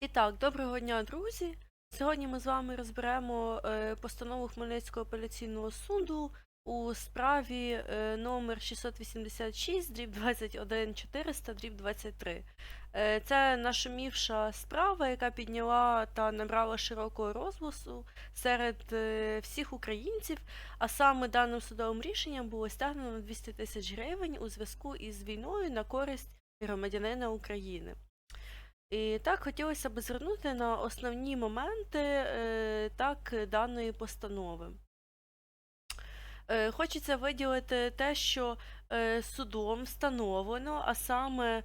І так, доброго дня, друзі. Сьогодні ми з вами розберемо е, постанову Хмельницького апеляційного суду у справі е, номер 686, дріб 21 400, дріб 23. Е, це нашумівша справа, яка підняла та набрала широкого розголосу серед всіх українців, а саме даним судовим рішенням було стягнено 200 тисяч гривень у зв'язку із війною на користь громадянина України. І так хотілося б звернути на основні моменти е, так, даної постанови. Е, Хочеться виділити те, що е, судом встановлено, а саме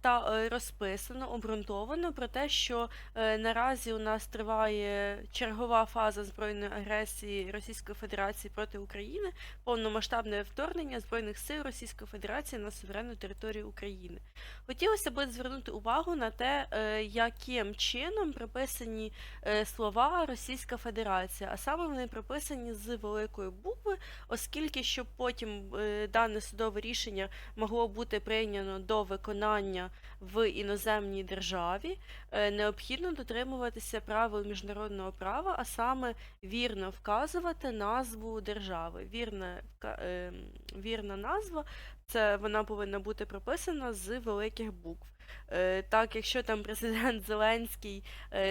та е, розписано, обґрунтовано про те, що е, наразі у нас триває чергова фаза збройної агресії Російської Федерації проти України, повномасштабне вторгнення Збройних сил Російської Федерації на суверенну територію України. Хотілося б звернути увагу на те, е, яким чином прописані е, слова Російська Федерація, а саме вони прописані з великої букви, оскільки щоб потім е, дане судове рішення могло бути прийнято до виконання в іноземній державі, е, необхідно дотримуватися правил міжнародного права, а саме вірно вказувати назву держави. Вірна, е, вірна назва це вона повинна бути прописана з великих букв. Е, Так, якщо там президент Зеленський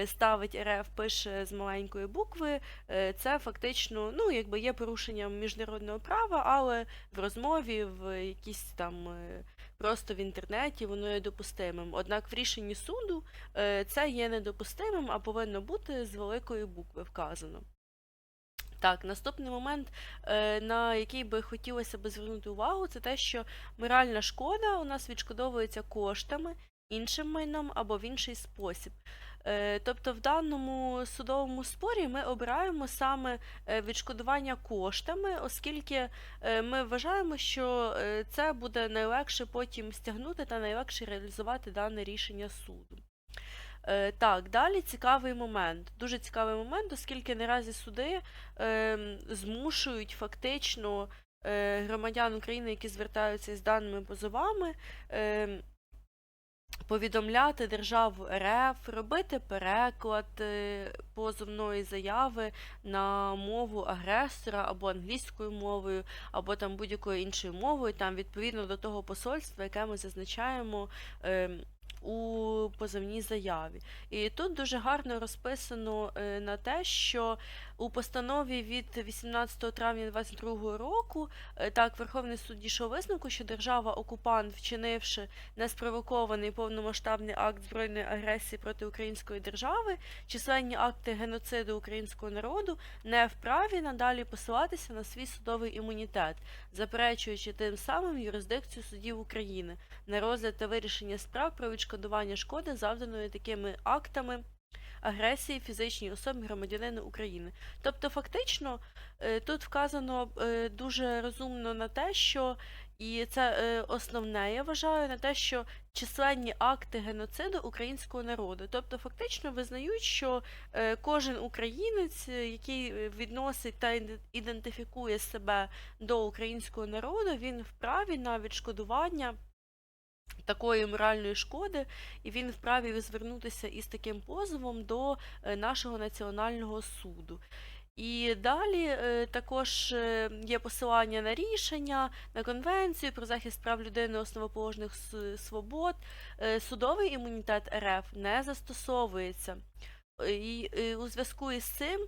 ставить РФ, пише з маленької букви, це фактично ну, якби є порушенням міжнародного права, але в розмові, в якійсь там просто в інтернеті воно є допустимим. Однак в рішенні суду е, це є недопустимим, а повинно бути з великої букви вказано. Так, наступний момент, е, на який би хотілося б звернути увагу, це те, що моральна шкода у нас відшкодовується коштами, іншим майном або в інший спосіб. Е, Тобто в даному судовому спорі ми обираємо саме е, відшкодування коштами, оскільки е, ми вважаємо, що це буде найлегше потім стягнути та найлегше реалізувати дане рішення суду. Так, далі цікавий момент. Дуже цікавий момент, оскільки наразі суди ем, змушують фактично громадян України, які звертаються з даними позовами, ем, повідомляти державу РФ, робити переклад е, позовної заяви на мову агресора або англійською мовою, або там будь-якою іншою мовою, там відповідно до того посольства, яке ми зазначаємо. ем, у позовній заяві. І тут дуже гарно розписано е, на те, що у постанові від 18 травня 2022 року е, так Верховний суд дійшов висновку, що держава-окупант, вчинивши неспровокований повномасштабний акт збройної агресії проти української держави, численні акти геноциду українського народу, не вправі надалі посилатися на свій судовий імунітет, заперечуючи тим самим юрисдикцію судів України на розгляд та вирішення справ про відшкодування шкоди, завданої такими актами агресії фізичній особі громадянина України. Тобто, фактично, е, тут вказано е, дуже розумно на те, що і це е, основне, я вважаю, на те, що численні акти геноциду українського народу. Тобто, фактично визнають, що кожен українець, який відносить та ідентифікує себе до українського народу, він вправі на відшкодування такої моральної шкоди, і він вправі звернутися із таким позовом до е, нашого національного суду. І далі е, також е, є посилання на рішення, на конвенцію про захист прав людини основоположних свобод. Судовий імунітет РФ не застосовується. І у зв'язку із цим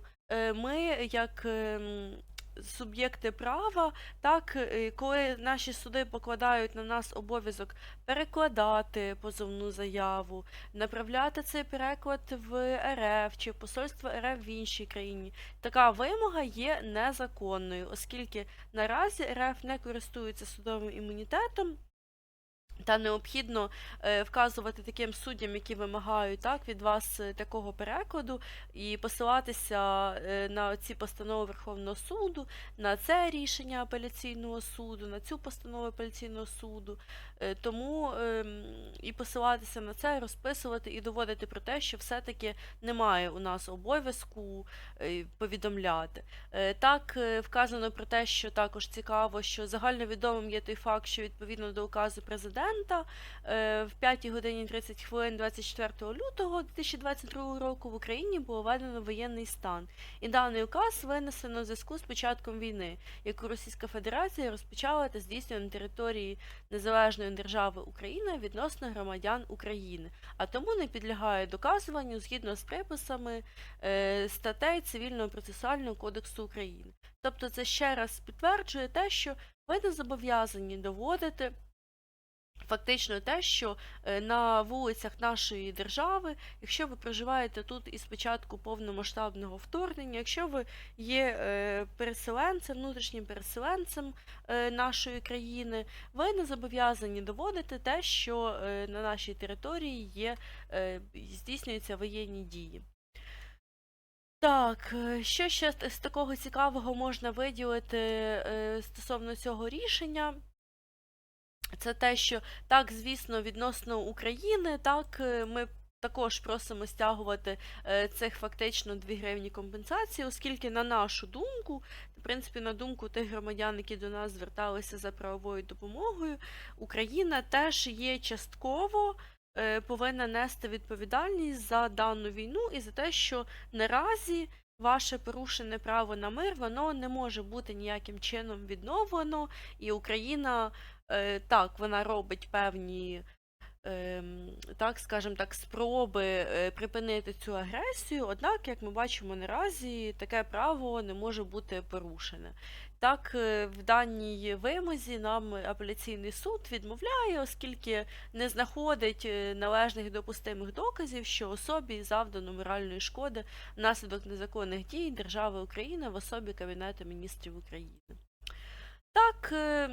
ми, як ем, суб'єкти права, так, е, коли наші суди покладають на нас обов'язок перекладати позовну заяву, направляти цей переклад в РФ чи посольство РФ в іншій країні, така вимога є незаконною, оскільки наразі РФ не користується судовим імунітетом. Та необхідно е, вказувати таким суддям, які вимагають так від вас е, такого перекладу, і посилатися е, на ці постанови Верховного суду, на це рішення апеляційного суду, на цю постанову апеляційного суду. Тому ем, і посилатися на це, розписувати і доводити про те, що все-таки немає у нас обов'язку повідомляти. Так, вказано про те, що також цікаво, що загальновідомим є той факт, що відповідно до указу президента президента е, в 5 годині 30 хвилин 24 лютого 2022 року в Україні було введено воєнний стан, і даний указ винесено в зв'язку з початком війни, яку Російська Федерація розпочала та здійснює на території Незалежної держави Україна відносно громадян України, а тому не підлягає доказуванню згідно з приписами е, статей Цивільного процесуального кодексу України. Тобто це ще раз підтверджує те, що ви не зобов'язані доводити фактично те, що е, на вулицях нашої держави, якщо ви проживаєте тут із початку повномасштабного вторгнення, якщо ви є е, переселенцем, внутрішнім переселенцем е, нашої країни, ви не зобов'язані доводити те, що на нашій території є, здійснюються воєнні дії. Так, що ще з такого цікавого можна виділити стосовно цього рішення? Це те, що так, звісно, відносно України, так, е, ми також просимо стягувати е, цих фактично 2 гривні компенсації, оскільки, на нашу думку, в принципі, на думку тих громадян, які до нас зверталися за правовою допомогою, Україна теж є частково е, повинна нести відповідальність за дану війну і за те, що наразі ваше порушене право на мир, воно не може бути ніяким чином відновлено, і Україна так, вона робить певні, ем, так скажем так, спроби е, припинити цю агресію, однак, як ми бачимо наразі, таке право не може бути порушене. Так, е, в даній вимозі нам апеляційний суд відмовляє, оскільки не знаходить е, належних допустимих доказів, що особі завдано моральної шкоди внаслідок незаконних дій держави України в особі Кабінету міністрів України. Так, е,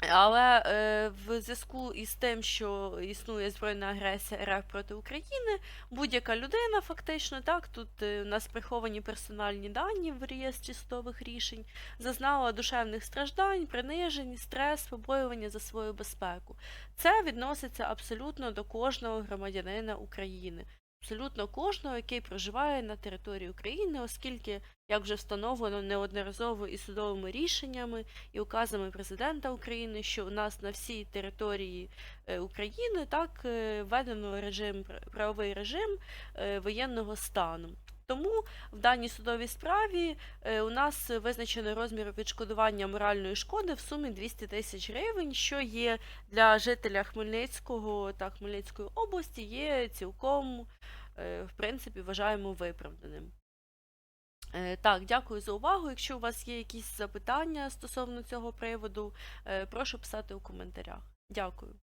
але е, в зв'язку із тим, що існує збройна агресія РФ проти України, будь-яка людина, фактично, так, тут е, у нас приховані персональні дані в реєстрі судових рішень, зазнала душевних страждань, принижень, стрес, побоювання за свою безпеку. Це відноситься абсолютно до кожного громадянина України. Абсолютно кожного, який проживає на території України, оскільки, як вже встановлено неодноразово і судовими рішеннями, і указами президента України, що у нас на всій території е, України так е, введено режим пр- правовий режим е, воєнного стану. Тому в даній судовій справі е, у нас визначено розмір відшкодування моральної шкоди в сумі 200 тисяч гривень, що є для жителя Хмельницького та Хмельницької області є цілком, е, в принципі, вважаємо виправданим. Е, Так, дякую за увагу. Якщо у вас є якісь запитання стосовно цього приводу, прошу писати у коментарях. Дякую.